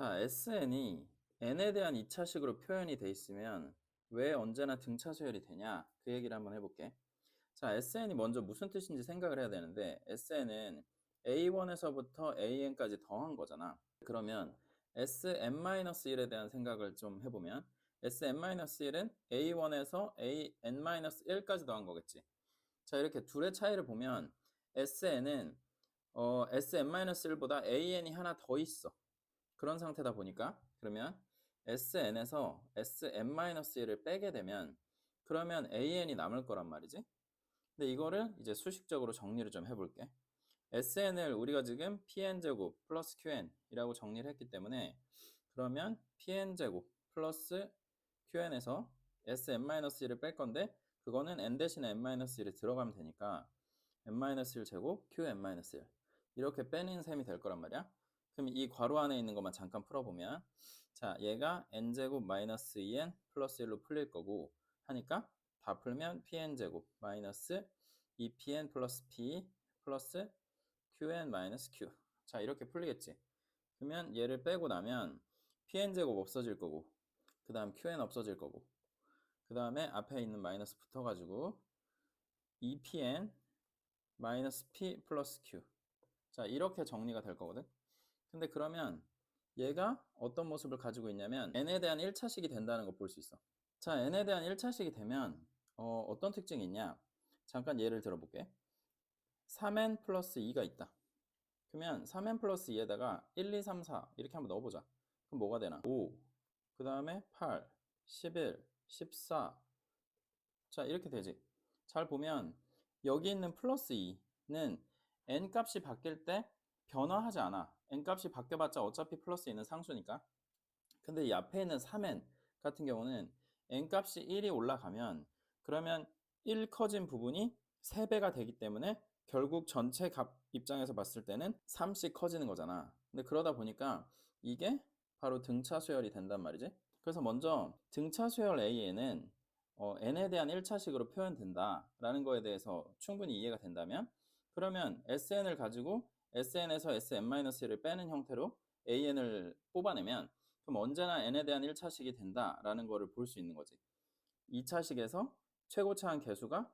자, SN이 n에 대한 2차식으로 표현이 돼 있으면 왜 언제나 등차 수열이 되냐? 그 얘기를 한번 해볼게. 자, SN이 먼저 무슨 뜻인지 생각을 해야 되는데 SN은 A1에서부터 AN까지 더한 거잖아. 그러면 Sn-1에 대한 생각을 좀 해보면 Sn-1은 A1에서 AN-1까지 더한 거겠지. 자, 이렇게 둘의 차이를 보면 SN은 어, Sn-1보다 AN이 하나 더 있어. 그런 상태다 보니까 그러면 SN에서 Sn-1을 빼게 되면 그러면 AN이 남을 거란 말이지. 근데 이거를 이제 수식적으로 정리를 좀 해볼게. SN을 우리가 지금 PN제곱 플러스 QN이라고 정리를 했기 때문에 그러면 PN제곱 플러스 QN에서 Sn-1을 뺄 건데 그거는 N 대신에 N-1이 들어가면 되니까 N-1 제곱 QN-1 이렇게 빼는 셈이 될 거란 말이야. 그럼 이 괄호 안에 있는 것만 잠깐 풀어보면 자 얘가 n제곱 마이너스 2n 플러스 1로 풀릴 거고 하니까 다 풀면 pn제곱 마이너스 2pn 플러스 p 플러스 qn 마이너스 q. 자 이렇게 풀리겠지? 그러면 얘를 빼고 나면 pn제곱 없어질 거고 그 다음 qn 없어질 거고 그 다음에 앞에 있는 마이너스 붙어가지고 2pn 마이너스 p 플러스 q. 자 이렇게 정리가 될 거거든 근데 그러면 얘가 어떤 모습을 가지고 있냐면 n에 대한 1차식이 된다는 걸볼수 있어. 자, n에 대한 1차식이 되면 어, 어떤 특징이 있냐? 잠깐 예를 들어볼게. 3n 플러스 2가 있다. 그러면 3n 플러스 2에다가 1, 2, 3, 4 이렇게 한번 넣어보자. 그럼 뭐가 되나? 5, 그 다음에 8, 11, 14. 자, 이렇게 되지. 잘 보면 여기 있는 플러스 2는 n 값이 바뀔 때 변화하지 않아. n값이 바뀌어봤자 어차피 플러스 있는 상수니까. 근데 이 앞에 있는 3n 같은 경우는 n값이 1이 올라가면 그러면 1 커진 부분이 3배가 되기 때문에 결국 전체 값 입장에서 봤을 때는 3씩 커지는 거잖아. 근데 그러다 보니까 이게 바로 등차 수열이 된단 말이지. 그래서 먼저 등차 수열 A에는 어, n에 대한 1차식으로 표현된다라는 거에 대해서 충분히 이해가 된다면 그러면 SN을 가지고 SN에서 Sn-1을 빼는 형태로 AN을 뽑아내면 그럼 언제나 n에 대한 1차식이 된다라는 거를 볼 수 있는 거지. 2차식에서 최고차한 개수가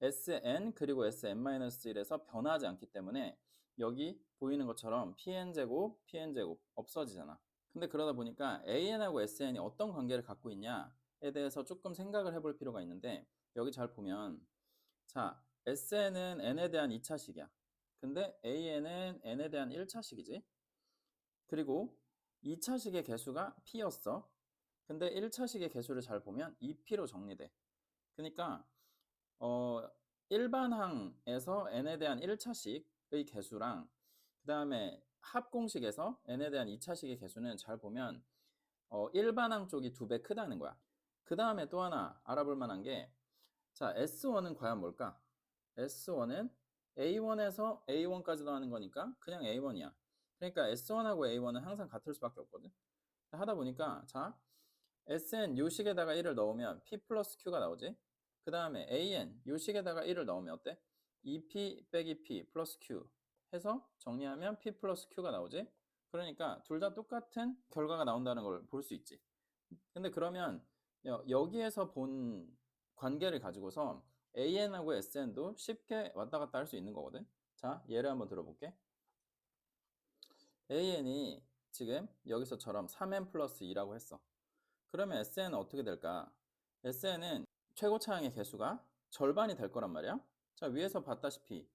Sn 그리고 Sn-1에서 변하지 않기 때문에 여기 보이는 것처럼 Pn제곱, Pn제곱 없어지잖아. 근데 그러다 보니까 AN하고 SN이 어떤 관계를 갖고 있냐에 대해서 조금 생각을 해볼 필요가 있는데 여기 잘 보면 자 SN은 n에 대한 2차식이야. 근데 AN은 n에 대한 1차식이지. 그리고 2차식의 개수가 p였어. 근데 1차식의 개수를 잘 보면 2p로 정리돼. 그러니까 어, 일반항에서 n에 대한 1차식의 개수랑 그 다음에 합공식에서 n에 대한 2차식의 개수는 잘 보면 어, 일반항 쪽이 두 배 크다는 거야. 그 다음에 또 하나 알아볼 만한 게 자, S1은 과연 뭘까? S1은 A1에서 A1까지 더하는 거니까 그냥 A1이야. 그러니까 S1하고 A1은 항상 같을 수밖에 없거든. 하다 보니까 자 SN 요식에다가 1을 넣으면 P 플러스 Q가 나오지. 그 다음에 AN 요식에다가 1을 넣으면 어때? 2P 빼기 P 플러스 Q 해서 정리하면 P 플러스 Q가 나오지. 그러니까 둘 다 똑같은 결과가 나온다는 걸 볼 수 있지. 근데 그러면 여기에서 본 관계를 가지고서 AN하고 SN도 쉽게 왔다 갔다 할 수 있는 거거든. 자, 예를 한번 들어볼게. AN이 지금 여기서처럼 3n 플러스 2라고 했어. 그러면 SN은 어떻게 될까? SN은 최고 차항의 개수가 절반이 될 거란 말이야. 자, 위에서 봤다시피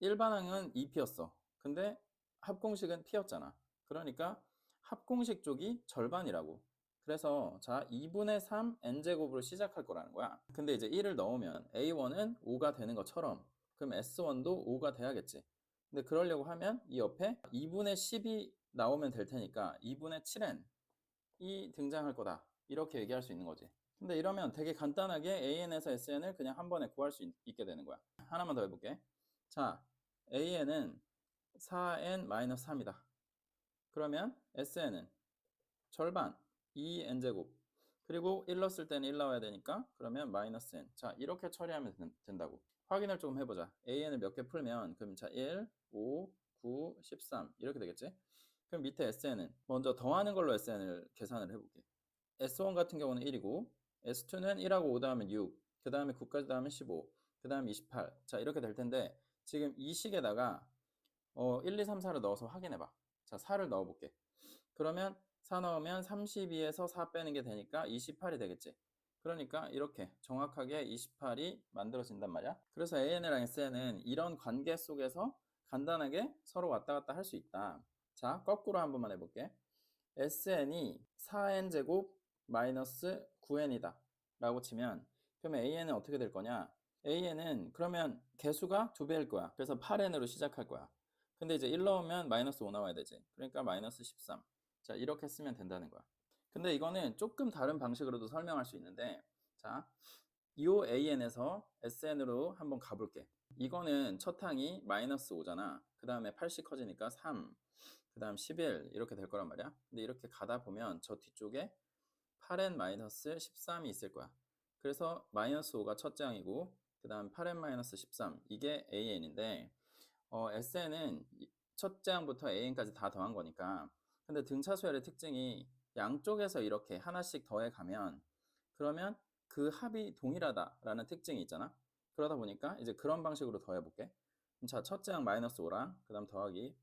일반항은 2p였어. 근데 합공식은 p였잖아. 그러니까 합공식 쪽이 절반이라고. 그래서 자 2분의 3 n제곱으로 시작할 거라는 거야. 근데 이제 1을 넣으면 a1은 5가 되는 것처럼 그럼 s1도 5가 돼야겠지. 근데 그러려고 하면 이 옆에 2분의 10이 나오면 될 테니까 2분의 7n이 등장할 거다. 이렇게 얘기할 수 있는 거지. 근데 이러면 되게 간단하게 an에서 sn을 그냥 한 번에 구할 수 있, 게 되는 거야. 하나만 더 해볼게. 자, an은 4n-3이다. 그러면 sn은 절반 2n제곱 그리고 1 넣었을 때는 1 나와야 되니까 그러면 마이너스 n 자 이렇게 처리하면 된 다고 확인을 조금 해보자 an을 몇 개 풀면 그럼 자 1, 5, 9, 13 이렇게 되겠지 그럼 밑에 SN은 먼저 더하는 걸로 SN을 계산을 해볼게. S1 같은 경우는 1이고 S2는 1하고 5 더하면 6, 그 다음에 9까지 더하면 15, 그 다음에 28. 자 이렇게 될 텐데 지금 이 식에다가 어, 1, 2, 3, 4를 넣어서 확인해봐. 자 4를 넣어볼게. 그러면 4 넣으면 32에서 4 빼는 게 되니까 28이 되겠지. 그러니까 이렇게 정확하게 28이 만들어진단 말이야. 그래서 AN이랑 SN은 이런 관계 속에서 간단하게 서로 왔다 갔다 할 수 있다. 자, 거꾸로 한 번만 해볼게. SN이 4n제곱 마이너스 9n이다. 라고 치면 그러면 AN은 어떻게 될 거냐? AN은 그러면 개수가 두 배일 거야. 그래서 8n으로 시작할 거야. 근데 이제 1 넣으면 마이너스 5 나와야 되지. 그러니까 마이너스 13. 자, 이렇게 쓰면 된다는 거야. 근데 이거는 조금 다른 방식으로도 설명할 수 있는데 자, 이 AN에서 SN으로 한번 가볼게. 이거는 첫 항이 마이너스 5잖아. 그 다음에 8씩 커지니까 3, 그 다음 11 이렇게 될 거란 말이야. 근데 이렇게 가다 보면 저 뒤쪽에 8n 마이너스 13이 있을 거야. 그래서 마이너스 5가 첫째 항이고 그 다음 8n 마이너스 13 이게 AN인데 어, SN은 첫째 항부터 AN까지 다 더한 거니까 근데 등차수열의 특징이 양쪽에서 이렇게 하나씩 더해 가면 그러면 그 합이 동일하다라는 특징이 있잖아. 그러다 보니까 이제 그런 방식으로 더해 볼게. 자, 첫째 항 마이너스 5랑 그 다음 더하기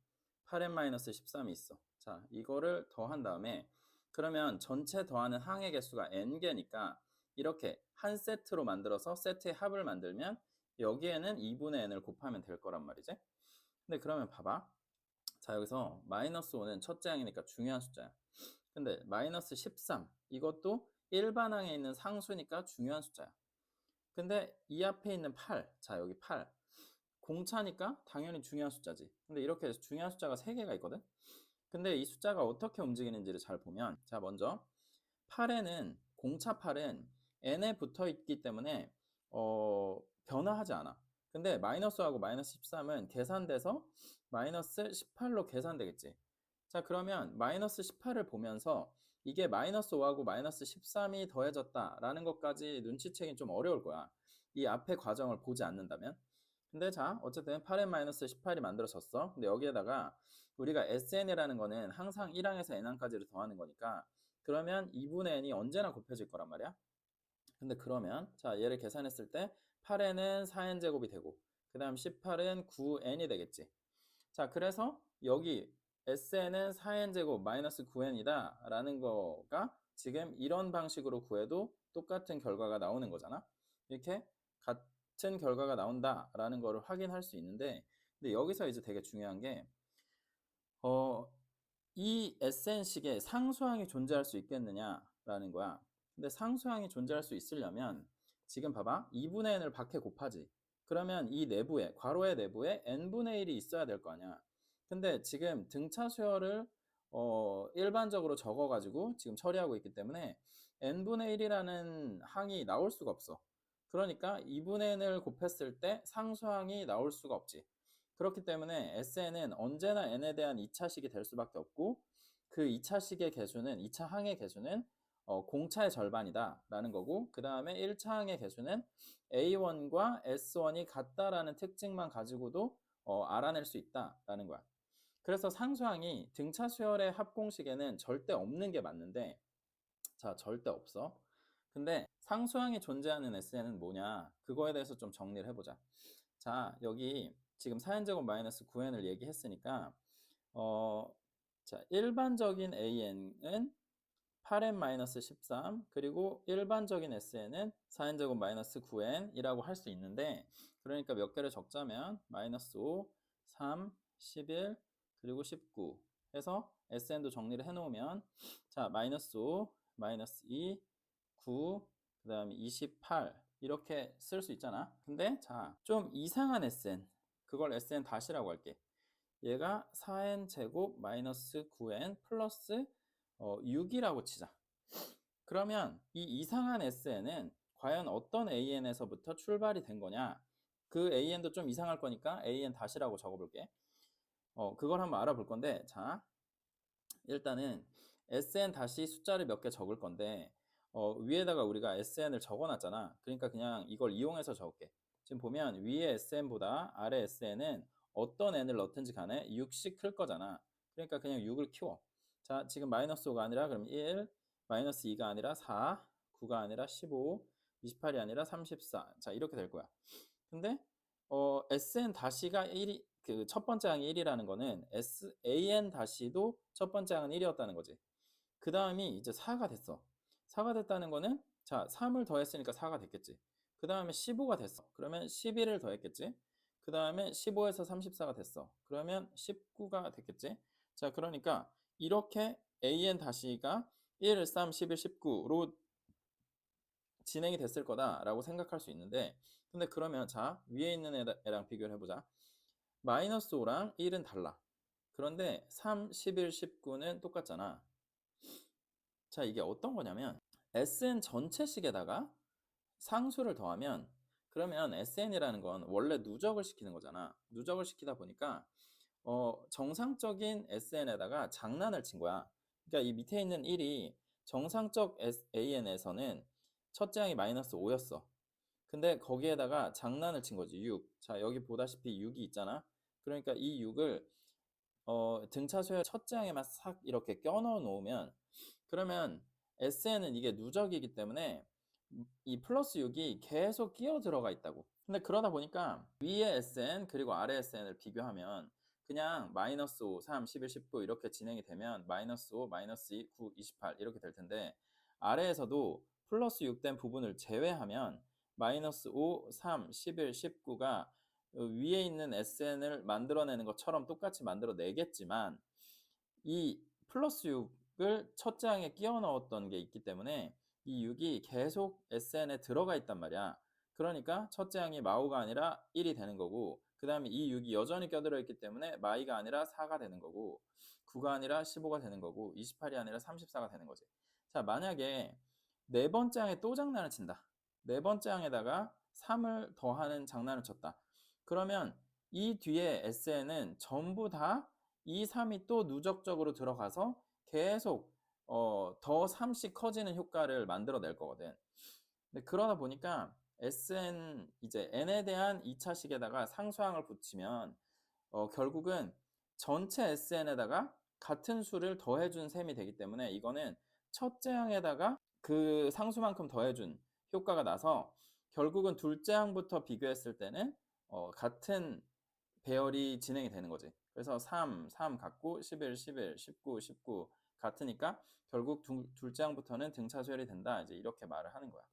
8n 마이너스 13이 있어. 자, 이거를 더한 다음에 그러면 전체 더하는 항의 개수가 n개니까 이렇게 한 세트로 만들어서 세트의 합을 만들면 여기에는 2분의 n을 곱하면 될 거란 말이지. 근데 그러면 봐봐. 자, 여기서 마이너스 5는 첫째 항이니까 중요한 숫자야. 근데 마이너스 13 이것도 일반 항에 있는 상수니까 중요한 숫자야. 근데 이 앞에 있는 8, 자 여기 8 공차니까 당연히 중요한 숫자지. 근데 이렇게 중요한 숫자가 3개가 있거든. 근데 이 숫자가 어떻게 움직이는지를 잘 보면 자 먼저 8에는 공차 8은 n에 붙어 있기 때문에 어, 변화하지 않아. 근데 마이너스하고 마이너스 13은 계산돼서 마이너스 18로 계산되겠지. 자 그러면 마이너스 18을 보면서 이게 마이너스 5하고 마이너스 13이 더해졌다라는 것까지 눈치채긴 좀 어려울 거야. 이 앞의 과정을 보지 않는다면. 근데 자 어쨌든 8n 마이너스 18이 만들어졌어. 근데 여기에다가 우리가 SN이라는 거는 항상 1항에서 n항까지를 더하는 거니까 그러면 2분의 n이 언제나 곱해질 거란 말이야. 근데 그러면 자 얘를 계산했을 때 8n은 4n 제곱이 되고 그 다음 18은 9n이 되겠지. 자 그래서 여기 SN은 4n 제곱 마이너스 9n이다 라는 거가 지금 이런 방식으로 구해도 똑같은 결과가 나오는 거잖아. 이렇게 같은 결과가 나온다 라는 거를 확인할 수 있는데 근데 여기서 이제 되게 중요한 게 어, 이 SN식에 상수항이 존재할 수 있겠느냐라는 거야. 근데 상수항이 존재할 수 있으려면 지금 봐봐. 2분의 n을 밖에 곱하지. 그러면 이 내부에, 괄호의 내부에 n분의 1이 있어야 될 거 아니야. 근데 지금 등차 수열을 어, 일반적으로 적어가지고 지금 처리하고 있기 때문에 n분의 1이라는 항이 나올 수가 없어. 그러니까 2분의 n을 곱했을 때 상수항이 나올 수가 없지. 그렇기 때문에 SN은 언제나 n에 대한 2차식이 될 수밖에 없고 그 2차식의 개수는 2차 항의 개수는 어, 공차의 절반이다 라는 거고 그 다음에 1차 항의 개수는 A1과 S1이 같다라는 특징만 가지고도 어, 알아낼 수 있다라는 거야. 그래서 상수항이 등차 수열의 합공식에는 절대 없는 게 맞는데 자 절대 없어. 근데 상수항이 존재하는 SN은 뭐냐 그거에 대해서 좀 정리를 해보자. 자 여기 지금 4n제곱 마이너스 9n을 얘기했으니까 어, 자 일반적인 AN은 8n 마이너스 13 그리고 일반적인 SN은 4n제곱 마이너스 9n이라고 할 수 있는데 그러니까 몇 개를 적자면 마이너스 5, 3, 11 그리고 19 해서 SN도 정리를 해놓으면 자 마이너스 5, 마이너스 2, 9, 그 다음에 28 이렇게 쓸 수 있잖아. 근데 자 좀 이상한 SN 그걸 SN 다시라고 할게. 얘가 4n 제곱 마이너스 9n 플러스 어, 6이라고 치자 그러면 이 이상한 SN은 과연 어떤 AN에서부터 출발이 된 거냐 그 AN도 좀 이상할 거니까 AN 다시라고 적어볼게 어, 그걸 한번 알아볼 건데, 자, 일단은 SN 다시 숫자를 몇 개 적을 건데, 어, 위에다가 우리가 SN을 적어놨잖아. 그러니까 그냥 이걸 이용해서 적을게. 지금 보면 위에 SN보다 아래 SN은 어떤 n을 넣든지 간에 6씩 클 거잖아. 그러니까 그냥 6을 키워. 자, 지금 마이너스 5가 아니라 그럼 1, 마이너스 2가 아니라 4, 9가 아니라 15, 28이 아니라 34. 자, 이렇게 될 거야. 근데 어, sn 다시가 1이 그 첫 번째 항이 1이라는 거는 s an 다시도 첫 번째 항은 1이었다는 거지. 그 다음이 이제 4가 됐어. 4가 됐다는 거는 자, 3을 더했으니까 4가 됐겠지. 그 다음에 15가 됐어. 그러면 11을 더했겠지. 그 다음에 15에서 34가 됐어. 그러면 19가 됐겠지. 자, 그러니까 이렇게 an 다시가 1, 3, 11, 19로 진행이 됐을 거다라고 생각할 수 있는데 근데 그러면 자 위에 있는 애랑 비교를 해보자. 마이너스 5랑 1은 달라. 그런데 3, 11, 19는 똑같잖아. 자 이게 어떤 거냐면 SN 전체식에다가 상수를 더하면 그러면 SN이라는 건 원래 누적을 시키는 거잖아. 누적을 시키다 보니까 어, 정상적인 SN에다가 장난을 친 거야 그러니까 이 밑에 있는 1이 정상적 AN에서는 첫째 항이 마이너스 5였어. 근데 거기에다가 장난을 친 거지, 6. 자, 여기 보다시피 6이 있잖아. 그러니까 이 6을 어, 등차수의 첫째 항에만 싹 이렇게 껴넣어 놓으면 그러면 SN은 이게 누적이기 때문에 이 플러스 6이 계속 끼어 들어가 있다고. 근데 그러다 보니까 위에 SN 그리고 아래 SN을 비교하면 그냥 마이너스 5, 3, 11, 19 이렇게 진행이 되면 마이너스 5, 마이너스 2, 9, 28 이렇게 될 텐데 아래에서도 플러스 6된 부분을 제외하면 마이너스 5, 3, 11, 19가 위에 있는 SN을 만들어내는 것처럼 똑같이 만들어내겠지만 이 플러스 6을 첫째 항에 끼워 넣었던 게 있기 때문에 이 6이 계속 SN에 들어가 있단 말이야. 그러니까 첫째 항이 마오가 아니라 1이 되는 거고 그 다음에 이 6이 여전히 껴들어 있기 때문에 마이가 아니라 4가 되는 거고 9가 아니라 15가 되는 거고 28이 아니라 34가 되는 거지. 자 만약에 네 번째 항에 또 장난을 친다. 네 번째 항에다가 3을 더하는 장난을 쳤다. 그러면 이 뒤에 SN은 전부 다 이 3이 또 누적적으로 들어가서 계속 어, 더 3씩 커지는 효과를 만들어낼 거거든. 근데 그러다 보니까 SN 이제 n에 대한 2차식에다가 상수항을 붙이면 어, 결국은 전체 SN에다가 같은 수를 더해준 셈이 되기 때문에 이거는 첫째 항에다가 그 상수만큼 더해준 효과가 나서 결국은 둘째 항부터 비교했을 때는 어, 같은 배열이 진행이 되는 거지. 그래서 3, 3 같고 11, 11, 19, 19 같으니까 결국 두, 둘째 항부터는 등차 수열이 된다. 이제 이렇게 말을 하는 거야.